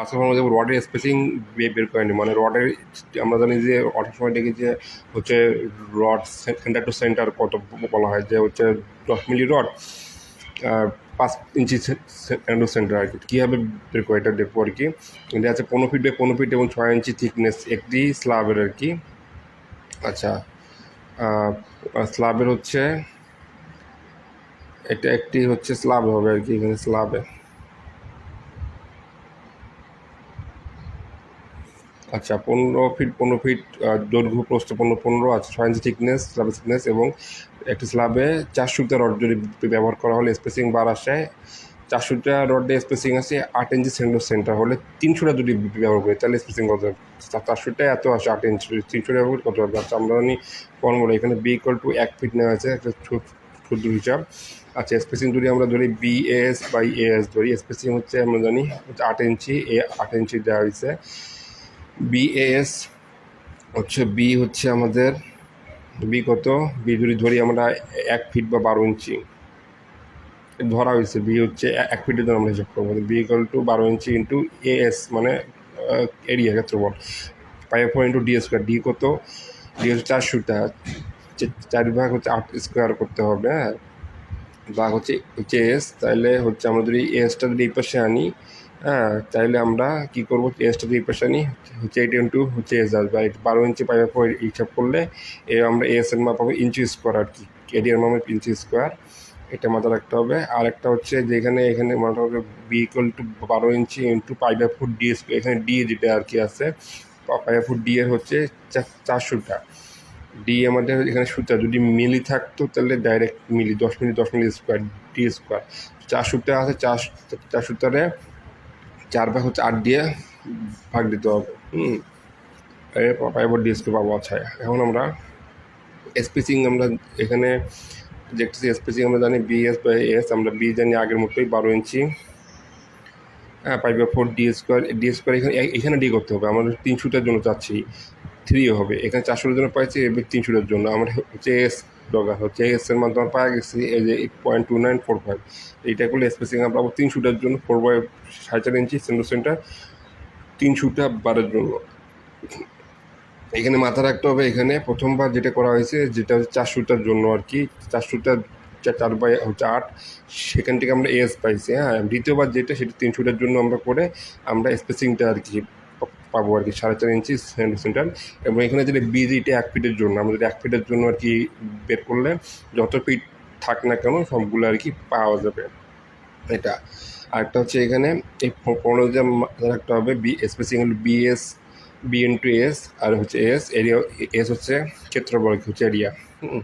আজকে আমরা দেখব রডের স্পেসিং বের করে নি মানে রডের আমরা জানি যে অনেক সময় দেখি যে হচ্ছে রড সেন্টার টু সেন্টার কত বলা হয় যে হচ্ছে দশ মিলি রড পাঁচ ইঞ্চি সেন্টার টু সেন্টার আর কি। কীভাবে বের করে এটা দেখব আর কি? এটা আছে পনেরো ফিট বাই পনেরো ফিট এবং ছয় ইঞ্চি থিকনেস একটি স্ল্যাবের আর কি। আচ্ছা স্ল্যাবের হচ্ছে, এটা একটি হচ্ছে স্ল্যাব হবে আর কি, এখানে স্ল্যাবে আচ্ছা পনেরো ফিট পনেরো ফিট দৈর্ঘ্য প্রস্থ পনেরো পনেরো আছে, ছয় ইঞ্চি থিকনেস স্ল্যাবের থিকনেস এবং একটি স্ল্যাবে চারশোটা রড যদি ব্যবহার করা হলে স্পেসিং বার আসে চারশোটা রডে স্পেসিং আছে আট ইঞ্চি সেন্টার সেন্টার হলে তিনশোটা যদি ব্যবহার করি, তাহলে স্পেসিং কত চারশোটা এত আসে আট ইঞ্চি তিনশোটা ব্যবহার কত হবে? আচ্ছা আমরা জানি ফর্মুলা এখানে বি ইকুয়াল টু এক ফিট নেওয়া আছে, একটা ক্ষুদ্র হিসাব। আচ্ছা স্পেসিং যদি আমরা ধরি বি এস বাই এস ধরি স্পেসিং হচ্ছে আমরা জানি আট ইঞ্চি এ আট ইঞ্চি দেওয়া হয়েছে। বিএস হচ্ছে বি হচ্ছে আমাদের বি কত? বি যদি ধরি আমরা এক ফিট বা বারো ইঞ্চি। ধরা হয়েছে বি হচ্ছে এক ফিটের জন্য আমরা হিসাব করব। বি ইকুয়াল টু বারো ইঞ্চি ইন্টু এএস মানে এরিয়া ক্ষেত্রফল। Five four into D square D কত? ডি হচ্ছে চারশোটা। চার ভাগ হচ্ছে আট স্কোয়ার করতে হবে হ্যাঁ? ভাগ হচ্ছে হচ্ছে এস তাহলে হচ্ছে আমরা যদি এসটা যদি এই পাশে আনি হ্যাঁ তাহলে আমরা কী করব? এসটা এই পাশে আনি হচ্ছে এইট ইন্টু হচ্ছে এস আসবে আর বারো ইঞ্চি পাইপের পর হিসাব করলে এ আমরা এস এর মাপ পাবো ইঞ্চি স্কোয়ার আর কি। এরিয়ার মাপ ইঞ্চি স্কোয়ার এটা মাথায় রাখতে হবে। আর একটা হচ্ছে যেখানে এখানে মাথা হবে বি ইকুয়াল টু বারো inch into pi by foot D এখানে ডি যেটা আর কি আছে পাই ফুট ডি এর হচ্ছে চারশোটা। ডি আমাদের এখানে সুতা যদি মিলি থাকতো তাহলে ডাইরেক্ট মিলি, দশ মিলি দশ মিলি স্কোয়ার ডি স্কোয়ার চার সুতা আছে চার চার সুতারে চার ভাগ হচ্ছে আট দিয়ে ভাগ দিতে হবে। হুম। পাইবর ডি স্কোয়ার পাবো আচ্ছা। এখন আমরা স্পেসিং আমরা এখানে দেখতেছি স্পেসিং আমরা জানি বিএস বা এস আমরা বি জানি আগের মতোই বারো ইঞ্চি। হ্যাঁ pipe four D square D square এখানে এখানে ডি করতে হবে, আমাদের তিনশোটার জন্য চাচ্ছি। থ্রি হবে। এখানে চারশোটার জন্য পাইছি এবার তিনশোটার জন্য। আমরা হচ্ছে এস দরকার হচ্ছে এস এর মাধ্যমে পাওয়া গেছি এই যে point two nine four five এইটা করলে স্পেসিং আমরা পাবো তিনশোটার জন্য ফোর বাই সাড়ে চার ইঞ্চি সেন্টার সেন্টার তিনশোটা বারের জন্য। এখানে মাথা রাখতে হবে এখানে। প্রথমবার যেটা করা হয়েছে, যেটা হচ্ছে চারশোটার জন্য আর কি। চারশোটা চার বাই হচ্ছে আট। সেখান থেকে আমরা এস পাইছি হ্যাঁ। দ্বিতীয়বার যেটা, সেটা তিনশোটার জন্য আমরা করে আমরা স্পেসিংটা আর কি পাবো আর কি, সাড়ে চার ইঞ্চি সেন্ট সেন্টার এবং এখানে যেটা বীজ এটা এক ফিটের জন্য যদি এক ফিটের জন্য আর কি বের করলে, যত ফিট থাক না কেন সবগুলো আর কি পাওয়া যাবে। এটা। আরেকটা হচ্ছে এখানে, এই পনেরো যে রাখতে হবে B spacing B S B into S আর হচ্ছে এস এরিয়া এস হচ্ছে ক্ষেত্রফল, হচ্ছে এরিয়া হুম।